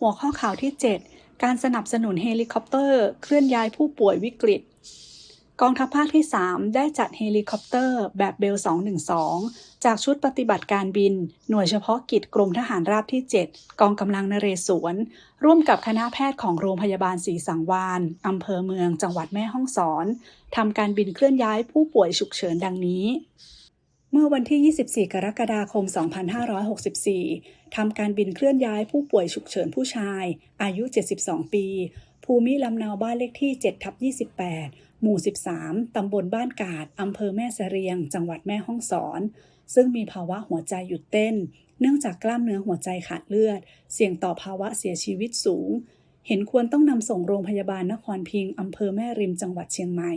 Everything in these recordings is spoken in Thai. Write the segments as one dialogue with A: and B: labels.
A: หัวข้อข่าวที่ 7 การสนับสนุนเฮลิคอปเตอร์ เคลื่อนย้ายผู้ป่วยวิกฤต กองทัพภาคที่ 3 ได้จัดเฮลิคอปเตอร์แบบเบล 212 จากชุดปฏิบัติการบิน หน่วยเฉพาะกิจกรมทหารราบที่ 7 กองกำลังนเรศวร ร่วมกับคณะแพทย์ของโรงพยาบาลศรีสังวานอำเภอเมืองจังหวัดแม่ฮ่องสอนทำการบินเคลื่อนย้ายผู้ป่วยฉุกเฉินดังนี้ เมื่อวันที่ 24 กรกฎาคม 2564 ทำการบินเคลื่อนย้ายผู้ป่วยฉุกเฉินผู้ชาย อายุ 72 ปี ภูมิลำเนาบ้านเลขที่ 7 ทับ 28 หมู่ 13 ตำบลบ้านกาด อำเภอแม่เสรียง จังหวัดแม่ฮ่องสอน ซึ่งมีภาวะหัวใจหยุดเต้น เนื่องจากกล้ามเนื้อหัวใจขาดเลือด เสี่ยงต่อภาวะเสียชีวิตสูงเห็นควรต้องนำส่งโรงพยาบาลนครพิง อำเภอแม่ริมจังหวัดเชียงใหม่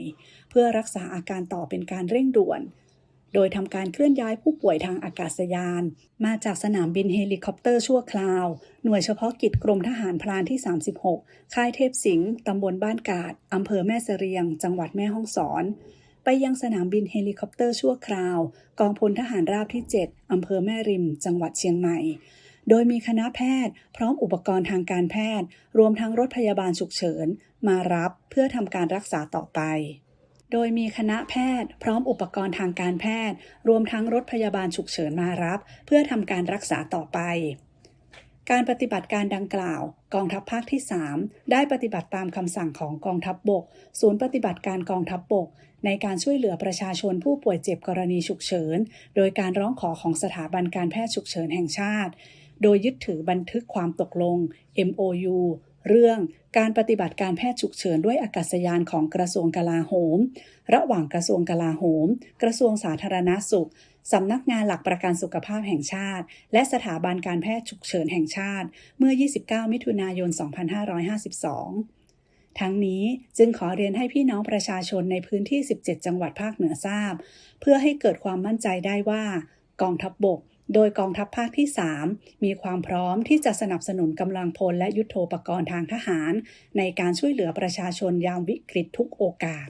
A: เพื่อรักษาอาการต่อเป็นการเร่งด่วน โดยทำการเคลื่อนย้ายผู้ป่วยทางอากาศยาน มาจากสนามบินเฮลิคอปเตอร์ชั่วคราว หน่วยเฉพาะกิจกรมทหารพรานที่ 36 ค่ายเทพสิงห์ตำบลบ้านกาดอำเภอแม่เสรียง จังหวัดแม่ฮ่องสอน ไปยังสนามบินเฮลิคอปเตอร์ชั่วคราว กองพลทหารราบที่ 7อำเภอแม่ริม จังหวัดเชียงใหม่โดยมีคณะแพทย์ พร้อมอุปกรณ์ทางการแพทย์ รวมทั้งรถพยาบาลฉุกเฉิน มารับเพื่อทำการรักษาต่อไป โดยมีคณะแพทย์ พร้อมอุปกรณ์ทางการแพทย์ รวมทั้งรถพยาบาลฉุกเฉินมารับ เพื่อทำการรักษาต่อไปการปฏิบัติการดังกล่าว กองทัพภาคที่ 3 ได้ปฏิบัติตามคำสั่งของกองทัพบบก ศูนย์ปฏิบัติการกองทัพบบก ในการช่วยเหลือประชาชนผู้ป่วยเจ็บกรณีฉุกเฉิน โดยการร้องขอของสถาบันการแพทย์ฉุกเฉินแห่งชาติ โดยยึดถือบันทึกความตกลง MOU เรื่องการปฏิบัติการแพทย์ฉุกเฉินด้วยอากาศยานของกระทรวงกลาโหม ระหว่างกระทรวงกลาโหม กระทรวงสาธารณาสุขสำนักงานหลักประกันสุขภาพแห่งชาติ และสถาบันการแพทย์ฉุกเฉินแห่งชาติ เมื่อ 29 มิถุนายน 2552ทั้งนี้จึงขอเรียนให้พี่น้องประชาชนในพื้นที่ 17 จังหวัดภาคเหนือทราบ เพื่อให้เกิดความมั่นใจได้ว่า กองทัพบบก โดยกองทัพภาคที่ 3 มีความพร้อมที่จะสนับสนุนกำลังพลและยุโทโธปกรณ์ทางทหาร ในการช่วยเหลือประชาชนยามวิกฤตทุกโอกาส